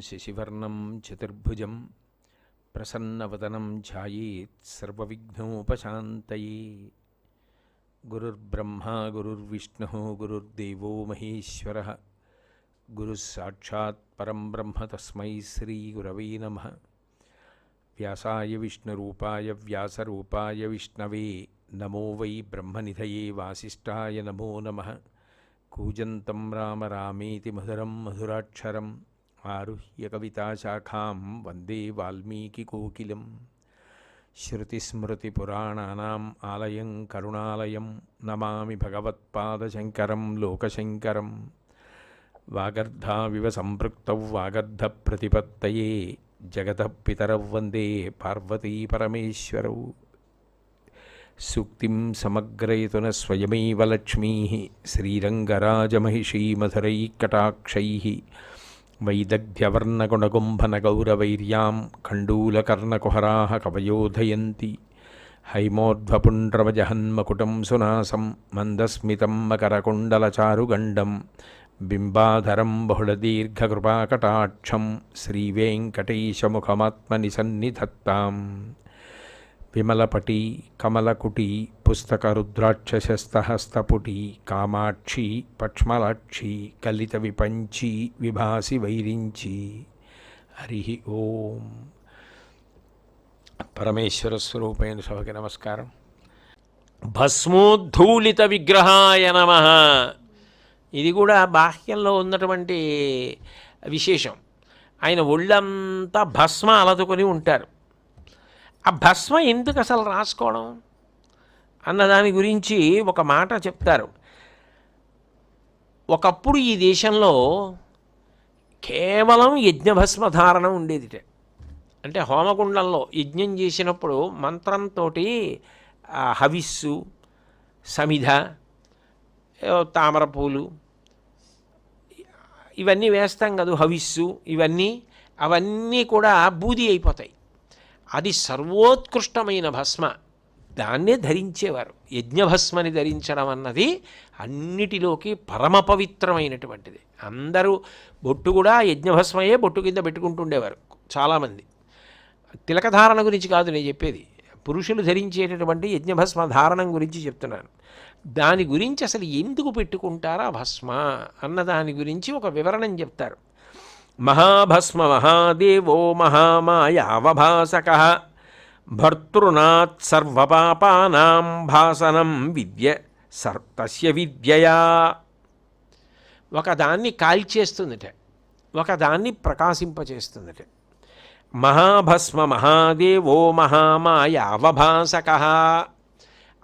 శశివర్ణం చతుర్భుజం ప్రసన్నవదనం ఛాయేత్ సర్వవిఘ్నోపశాంతయే గురుర్బ్రహ్మా గురుర్విష్ణు గురుర్దేవో మహేశ్వర గురుస్సాక్షాత్ పరం బ్రహ్మ తస్మై శ్రీగురవే నమ వ్యాసాయ విష్ణురూపాయ వ్యాసరూపాయ విష్ణవే నమో వై బ్రహ్మనిధయే వాసిష్ఠాయ నమో నమః కూజంతం రామ రామేతి మధురం మధురాక్షరం ఆరుహ్య కవితాశాఖాం వందే వాల్మీకికోకిలం. శృతిస్మృతిపురాణానాం ఆలయం కరుణాలయం. నమామి భగవత్పాదశంకరం లోకశంకరం. వాగర్ధావివ సంపృక్తౌ వాగర్ధప్రతిపత్తయే జగత పితరౌ వందే పార్వతీ పరమేశ్వరౌ. సూక్తిం సమగ్రయతున స్వయమేవ లక్ష్మీ. శ్రీరంగరాజమహిషీమధురైకటాక్షై వైదగ్ధ్యవర్ణగుణగుంభనగౌరవైర్యాం ఖండూలకర్ణకుహరాः కవయోధయంతి హైమోర్ధ్వపుండ్రవజహన్మకుటం సునాసం మందస్మితం మకరకుండలచారుగండం బింబాధరం బహుళదీర్ఘకృపాకటాక్షం శ్రీవేంకటేశముఖమాత్మని సన్నిధత్తాం విమలపటి కమలకుటి పుస్తక రుద్రాక్షశస్తహస్తపుటి కామాక్షి పక్ష్మలాక్షి కలిత విపంచి విభాసి వైరించి హరి ఓం. పరమేశ్వర స్వరూపైన సభకి నమస్కారం. భస్మోద్ధూళిత విగ్రహాయ నమ. ఇది కూడా బాహ్యంలో ఉన్నటువంటి విశేషం. ఆయన ఒళ్ళంతా భస్మ అలదుకొని ఉంటారు. ఆ భస్మ ఎందుకు అసలు రాసుకోవడం? అన్న దాని గురించి ఒక మాట చెప్తారు. ఒకప్పుడు ఈ దేశంలో కేవలం యజ్ఞభస్మ ధారణ ఉండేదిట. అంటే హోమకుండంలో యజ్ఞం చేసినప్పుడు మంత్రంతో హవిస్సు సమిధ తామరపూలు ఇవన్నీ వేస్తాం కదా హవిస్సు ఇవన్నీ అవన్నీ కూడా బూది అయిపోతాయి. అది సర్వోత్కృష్టమైన భస్మ. దాన్నే ధరించేవారు. యజ్ఞభస్మని ధరించడం అన్నది అన్నిటిలోకి పరమ పవిత్రమైనటువంటిది. అందరూ బొట్టు కూడా యజ్ఞభస్మయే బొట్టు కింద పెట్టుకుంటుండేవారు చాలామంది. తిలకధారణ గురించి కాదు నేను చెప్పేది. పురుషులు ధరించేటటువంటి యజ్ఞభస్మ ధారణం గురించి చెప్తున్నాను. దాని గురించి అసలు ఎందుకు పెట్టుకుంటారా భస్మ అన్న దాని గురించి ఒక వివరణం చెప్తారు. మహాభస్మ మహాదేవో మహామాయావభాసక భర్తృనాత్ సర్వపాపానాం భాసనం విద్య సర్ తస్య విద్యయా. ఒకదాన్ని కాల్చేస్తుందట ఒకదాన్ని ప్రకాశింపచేస్తుందట. మహాభస్మ మహాదేవో మహామాయ అవభాసక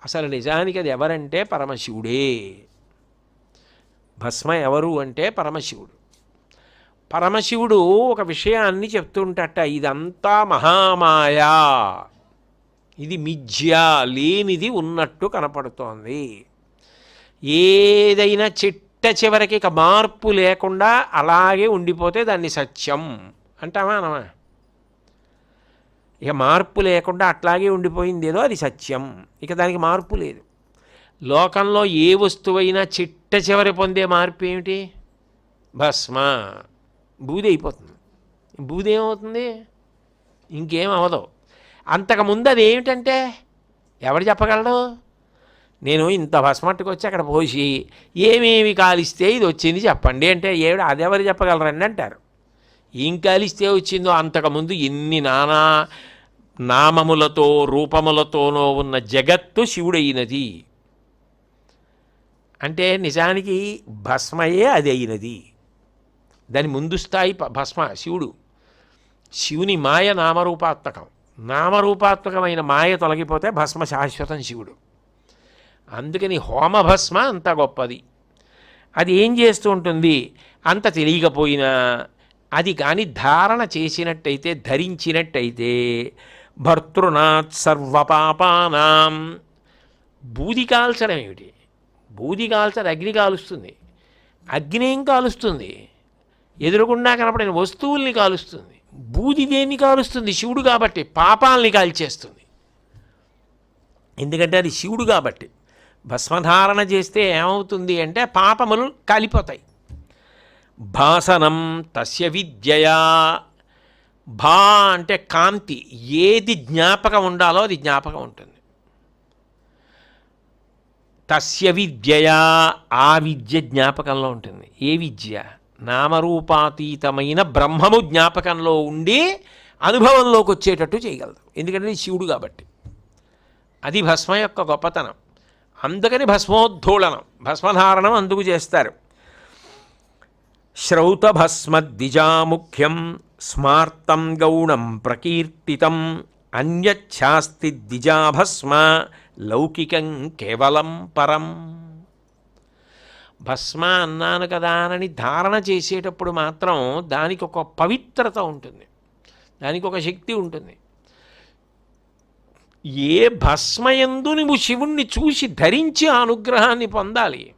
అసలు నిజానికి అది ఎవరంటే పరమశివుడే. భస్మ ఎవరు అంటే పరమశివుడు. పరమశివుడు ఒక విషయాన్ని చెప్తుంటట ఇదంతా మహామాయా. ఇది మిథ్య లేనిది ఉన్నట్టు కనపడుతోంది. ఏదైనా చిట్ట చివరికి ఇక మార్పు లేకుండా అలాగే ఉండిపోతే దాన్ని సత్యం. అంటామా అనమా ఇక మార్పు లేకుండా అట్లాగే ఉండిపోయింది ఏదో అది సత్యం. ఇక దానికి మార్పు లేదు. లోకంలో ఏ వస్తువైనా చిట్ట చివరి పొందే మార్పు ఏమిటి? భస్మ. బూది అయిపోతుంది. బూది ఏమవుతుంది ఇంకేం అవ్వదు అంతకుముందు అది ఏమిటంటే ఎవడు చెప్పగలడు? నేను ఇంత భస్మట్టుకు వచ్చి అక్కడ పోసి ఏమేమి కాలిస్తే ఇది వచ్చింది చెప్పండి అంటే ఏమిటి అదెవరు చెప్పగలరండి అంటారు. ఏం కాలిస్తే వచ్చిందో అంతకుముందు ఎన్ని నానా నామములతో రూపములతోనో ఉన్న జగత్తు శివుడైనది. అంటే నిజానికి భస్మయే అది అయినది. దాని ముందు స్థాయి ప- భస్మ శివుడు. శివుని మాయ నామరూపాత్మకం. నామరూపాత్మకమైన మాయ తొలగిపోతే భస్మ శాశ్వతం శివుడు. అందుకని హోమభస్మ అంత గొప్పది. అది ఏం చేస్తూ ఉంటుంది? అంత తెలియకపోయినా అది కానీ ధారణ చేసినట్టయితే ధరించినట్టయితే భర్తృనాథ్ సర్వపాపానాం. బూది కాల్చడం ఏమిటి? బూది కాల్చడం అగ్ని కాలుస్తుంది. అగ్నేయం కాలుస్తుంది? ఎదురుగుండా కనపడిన వస్తువుల్ని కాలుస్తుంది. బూది దేన్ని కాలుస్తుంది? శివుడు కాబట్టి పాపాలని కాల్చేస్తుంది. ఎందుకంటే అది శివుడు కాబట్టి. భస్మధారణ చేస్తే ఏమవుతుంది అంటే పాపములు కాలిపోతాయి. భాసనం తస్య విద్యయా. భా అంటే కాంతి. ఏది జ్ఞాపకం ఉండాలో అది జ్ఞాపకం ఉంటుంది. తస్య విద్యయా. ఆ విద్య జ్ఞాపకంలో ఉంటుంది. ఏ విద్య? నామరూపాతీతమైన బ్రహ్మము జ్ఞాపకంలో ఉండి అనుభవంలోకి వచ్చేటట్టు చేయగలదు. ఎందుకంటే శివుడు కాబట్టి. అది భస్మ యొక్క గొప్పతనం. అందుకని భస్మోద్ధూళనం భస్మధారణం అందుకు చేస్తారు. శ్రౌత భస్మద్దిజాముఖ్యం స్మార్తం గౌణం ప్రకీర్తితం అన్యచ్ఛాస్తి ద్విజాభస్మ లౌకికం కేవలం పరం. భస్మ అన్నాను కదా అని ధారణ చేసేటప్పుడు మాత్రం దానికి ఒక పవిత్రత ఉంటుంది. దానికి ఒక శక్తి ఉంటుంది. ఏ భస్మయందు నువ్వు శివుణ్ణి చూసి ధరించి ఆ అనుగ్రహాన్ని పొందాలి?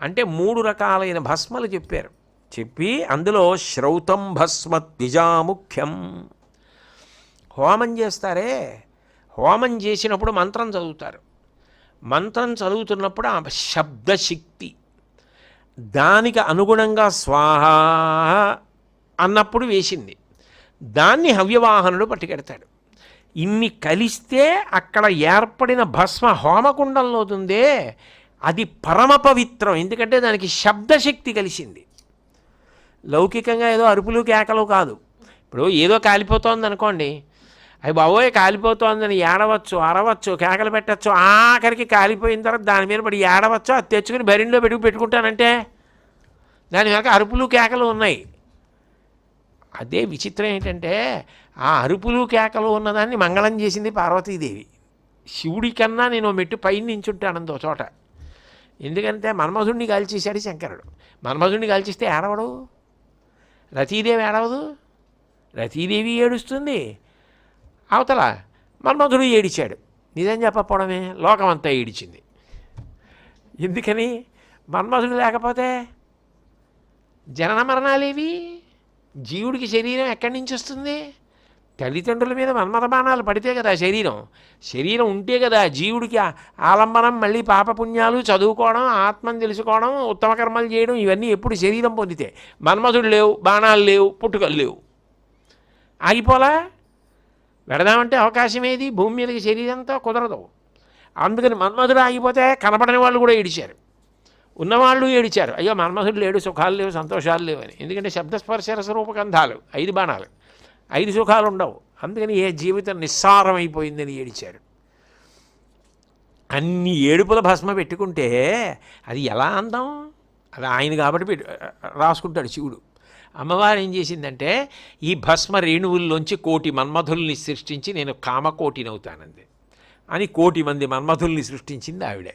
అంటే మూడు రకాలైన భస్మలు చెప్పారు. చెప్పి అందులో శ్రౌతం భస్మ ద్విజాముఖ్యం హోమం చేస్తారే? హోమం చేసినప్పుడు మంత్రం చదువుతారు. మంత్రం చదువుతున్నప్పుడు ఆ శబ్దశక్తి దానికి అనుగుణంగా స్వాహ అన్నప్పుడు వేసింది. దాన్ని హవ్యవాహనుడు పట్టుకెడతాడు. ఇన్ని కలిస్తే అక్కడ ఏర్పడిన భస్మ హోమకుండంలో ఉందే అది పరమ పవిత్రం. ఎందుకంటే దానికి శబ్దశక్తి కలిసింది. లౌకికంగా ఏదో అరుపులు కేకలు కాదు. ఇప్పుడు ఏదో కాలిపోతోంది అనుకోండి అవి బాబోయ్ కాలిపోతోందని ఏడవచ్చు అరవచ్చు కేకలు పెట్టచ్చు ఆఖరికి కాలిపోయిన తర్వాత దాని మీద పడి ఏడవచ్చు అది తెచ్చుకుని బరిలో పెట్టుకు పెట్టుకుంటానంటే? దాని వెనక అరుపులు కేకలు ఉన్నాయి. అదే విచిత్రం ఏంటంటే ఆ అరుపులు కేకలు ఉన్నదాన్ని మంగళం చేసింది పార్వతీదేవి. శివుడి కన్నా నేను మెట్టు పైన నించుంటానందో చోట. ఎందుకంటే మన్మధుడిని కాల్చేశాడు శంకరుడు. మన్మధుడిని కాల్చిస్తే ఏడవడు? రతీదేవి ఏడవదు? రతీదేవి ఏడుస్తుంది? అవతల మన్మధుడు ఏడిచాడు. నిజం చెప్పకపోవడమే లోకమంతా ఏడిచింది. ఎందుకని? మన్మధుడు లేకపోతే జనన మరణాలేవి జీవుడికి శరీరం ఎక్కడి నుంచి వస్తుంది? తల్లిదండ్రుల మీద మన్మథ బాణాలు పడితే కదా శరీరం. శరీరం ఉంటే కదా జీవుడికి ఆలంబనం మళ్ళీ పాపపుణ్యాలు చదువుకోవడం ఆత్మను తెలుసుకోవడం ఉత్తమ కర్మలు చేయడం ఇవన్నీ ఎప్పుడు శరీరం పొందితే మన్మధుడు లేవు బాణాలు లేవు పుట్టుకలు లేవు. ఆగిపోలా? పెడదామంటే అవకాశం ఏది? భూమి మీదకి శరీరంతో కుదరదు. అందుకని మన్మధుడు ఆగిపోతే కనపడని వాళ్ళు కూడా ఏడిచారు. ఉన్నవాళ్ళు ఏడిచారు. అయ్యో మన్మధుడు లేడు సుఖాలు లేవు సంతోషాలు లేవు అని. ఎందుకంటే శబ్దస్పర్శరస రూపగంధాలు ఐదు బాణాలు. ఐదు సుఖాలు ఉండవు. అందుకని ఏ జీవితం నిస్సారమైపోయిందని ఏడిచారు. అన్ని ఏడుపుల భస్మ పెట్టుకుంటే అది ఎలా అందం? అది ఆయన కాబట్టి పెట్టు రాసుకుంటాడు శివుడు. అమ్మవారు ఏం చేసిందంటే ఈ భస్మ రేణువుల్లోంచి కోటి మన్మధుల్ని సృష్టించి నేను కామకోటినవుతానంది. అని కోటి మంది మన్మధుల్ని సృష్టించింది ఆవిడే.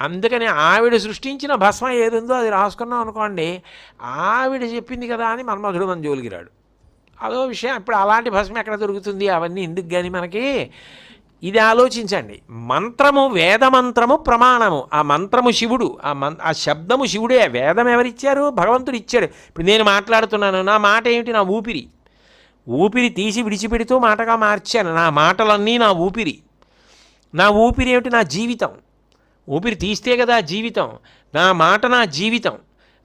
అందుకని ఆవిడ సృష్టించిన భస్మ ఏదుందో అది రాసుకున్నాం అనుకోండి ఆవిడ చెప్పింది కదా అని మన్మధుడు మన జోలికి రాడు. అదో విషయం ఇప్పుడు అలాంటి భస్మ ఎక్కడ దొరుకుతుంది? అవన్నీ ఎందుకు కానీ మనకి ఇది ఆలోచించండి. మంత్రము వేదమంత్రము ప్రమాణము. ఆ మంత్రము శివుడు ఆ మం ఆ శబ్దము శివుడే. వేదం ఎవరిచ్చారు? భగవంతుడు ఇచ్చాడు. ఇప్పుడు నేను మాట్లాడుతున్నాను. నా మాట ఏమిటి? నా ఊపిరి. ఊపిరి తీసి విడిచిపెడుతూ మాటగా మార్చాను. నా మాటలన్నీ నా ఊపిరి. నా ఊపిరి ఏమిటి? నా జీవితం. ఊపిరి తీస్తే కదా జీవితం. నా మాట నా జీవితం.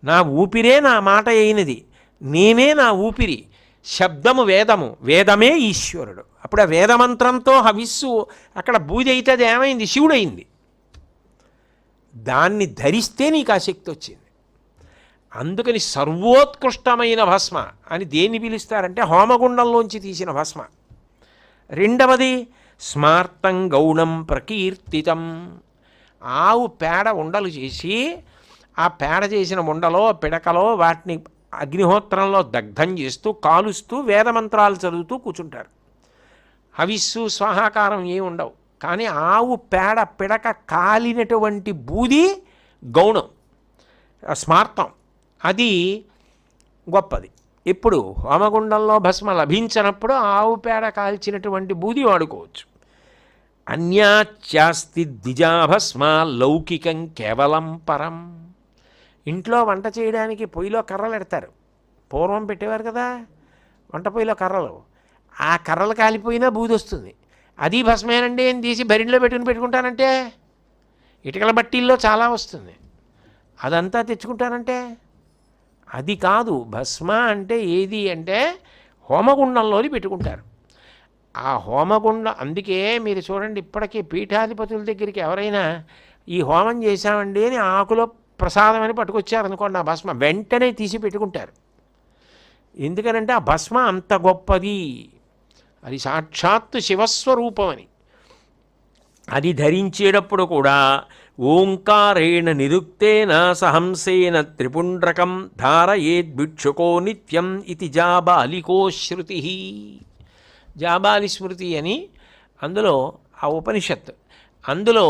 నా ఊపిరే నా మాట అయినది. నేనే నా ఊపిరి. శబ్దము వేదము. వేదమే ఈశ్వరుడు. అప్పుడు ఆ వేదమంత్రంతో హవిస్సు అక్కడ బూది అయితే అది ఏమైంది? శివుడైంది దాన్ని ధరిస్తే నీకు ఆ శక్తి వచ్చింది. అందుకని సర్వోత్కృష్టమైన భస్మ అని దేన్ని పిలుస్తారంటే హోమగుండంలోంచి తీసిన భస్మ. రెండవది స్మార్తం గౌణం ప్రకీర్తితం. ఆవు పేడ ఉండలు చేసి ఆ పేడ చేసిన ఉండలో పిడకలో వాటిని అగ్నిహోత్రంలో దగ్ధం చేస్తూ కాలుస్తూ వేదమంత్రాలు చదువుతూ కూర్చుంటారు. హవిస్సు స్వాహాకారం ఏమి ఉండవు. కానీ ఆవు పేడ పిడక కాలినటువంటి బూది గౌణం స్మార్థం అది గొప్పది. ఇప్పుడు హోమగుండంలో భస్మ లభించినప్పుడు ఆవు పేడ కాల్చినటువంటి బూది వాడుకోవచ్చు. అన్యాచ్యాస్తి ద్విజాభస్మ లౌకికం కేవలం పరం. ఇంట్లో వంట చేయడానికి పొయ్యిలో కర్రలు ఎడతారు. పూర్వం పెట్టేవారు కదా వంట పొయ్యిలో కర్రలు. ఆ కర్రలు కాలిపోయినా బూది వస్తుంది. అది భస్మేనండి అని తీసి బరిలో పెట్టుకుని పెట్టుకుంటానంటే ఇటుకల బట్టీల్లో చాలా వస్తుంది. అదంతా తెచ్చుకుంటానంటే? అది కాదు భస్మ అంటే ఏది అంటే హోమగుండంలోని పెట్టుకుంటారు. ఆ హోమగుండ అందుకే మీరు చూడండి ఇప్పటికీ పీఠాధిపతుల దగ్గరికి ఎవరైనా ఈ హోమం చేశామండి అని ఆకులో ప్రసాదం అని పట్టుకొచ్చారనుకోండి ఆ భస్మ వెంటనే తీసి పెట్టుకుంటారు. ఎందుకనంటే ఆ భస్మ అంత గొప్పది. అది సాక్షాత్తు శివస్వరూపం అని అది ధరించేటప్పుడు కూడా ఓంకారేణ నిరుక్తేన సహంసేన త్రిపుండ్రకం ధారయేద్భిక్షుకో నిత్యం ఇది జాబాలికో శృతి. జాబాలి స్మృతి అని అందులో ఆ ఉపనిషత్ అందులో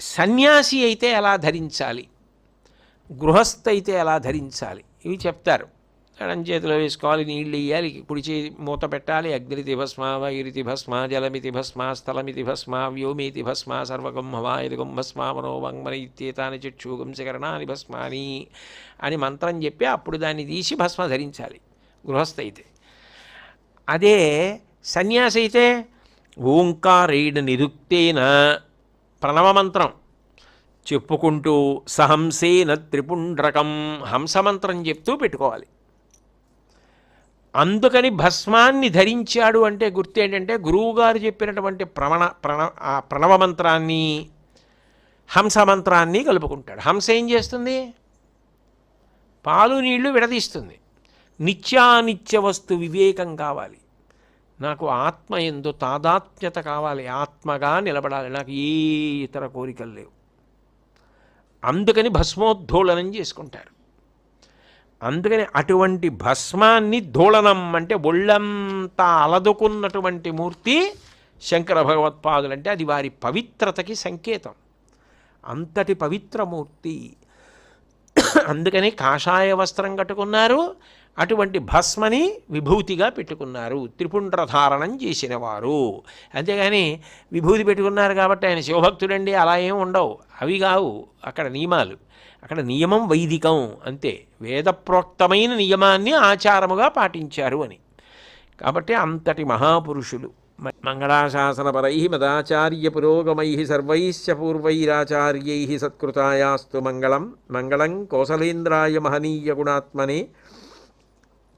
సన్యాసి అయితే ఎలా ధరించాలి? గృహస్థ అయితే ఎలా ధరించాలి? ఇవి చెప్తారు. ఎడం చేతిలో వేసుకోవాలి నీళ్ళు ఇయ్యాలి కుడి చేతి మూత పెట్టాలి అగ్నితి భస్మ వైరితి భస్మ జలమితి భస్మ స్థలమితి భస్మ వ్యోమితి భస్మ సర్వగం హవాయుగం భస్మ మనోవంగమన ఇత్యేతాని చక్షుగం శకరణాని భస్మాని అని మంత్రం చెప్పి అప్పుడు దాన్ని తీసి భస్మ ధరించాలి. గృహస్థ అయితే. అదే సన్యాసి అయితే ఓంకారేణ నిరుక్తేన ప్రణవమంత్రం. చెప్పుకుంటూ సహంసేన త్రిపుండ్రకం హంసమంత్రం చెప్తూ పెట్టుకోవాలి. అందుకని భస్మాన్ని ధరించాడు అంటే గుర్తు ఏంటంటే గురువుగారు చెప్పినటువంటి ప్రవణ ప్రణ ఆ ప్రణవ మంత్రాన్ని హంస మంత్రాన్ని కలుపుకుంటాడు. హంస ఏం చేస్తుంది? పాలు నీళ్ళు విడదీస్తుంది. నిత్యానిత్య వస్తు వివేకం కావాలి. నాకు ఆత్మ ఎందు తాదాత్మ్యత కావాలి. ఆత్మగా నిలబడాలి. నాకు ఏ ఇతర కోరికలు లేవు. అందుకని భస్మోద్ధోళనం చేసుకుంటారు. అందుకని అటువంటి భస్మాన్ని ధోళనం అంటే ఒళ్ళంతా అలదుకున్నటువంటి మూర్తి శంకర భగవత్పాదులు అంటే అది వారి పవిత్రతకి సంకేతం. అంతటి పవిత్రమూర్తి అందుకని కాషాయ వస్త్రం కట్టుకున్నారు. అటువంటి భస్మని విభూతిగా పెట్టుకున్నారు. త్రిపుండ్రధారణం చేసినవారు. అంతేగాని విభూతి పెట్టుకున్నారు కాబట్టి ఆయన శివభక్తుడండి అలా ఏం ఉండవు. అవి కావు. అక్కడ నియమాలు. అక్కడ నియమం వైదికం అంతే. వేదప్రోక్తమైన నియమాన్ని ఆచారముగా పాటించారు అని. కాబట్టి అంతటి మహాపురుషులు. మంగళాశాసనపరై మదాచార్య పురోగమై సర్వైశ్చ పూర్వైరాచార్యై సత్కృతాయాస్తు మంగళం. మంగళం కోసలేంద్రాయ మహనీయ గుణాత్మనే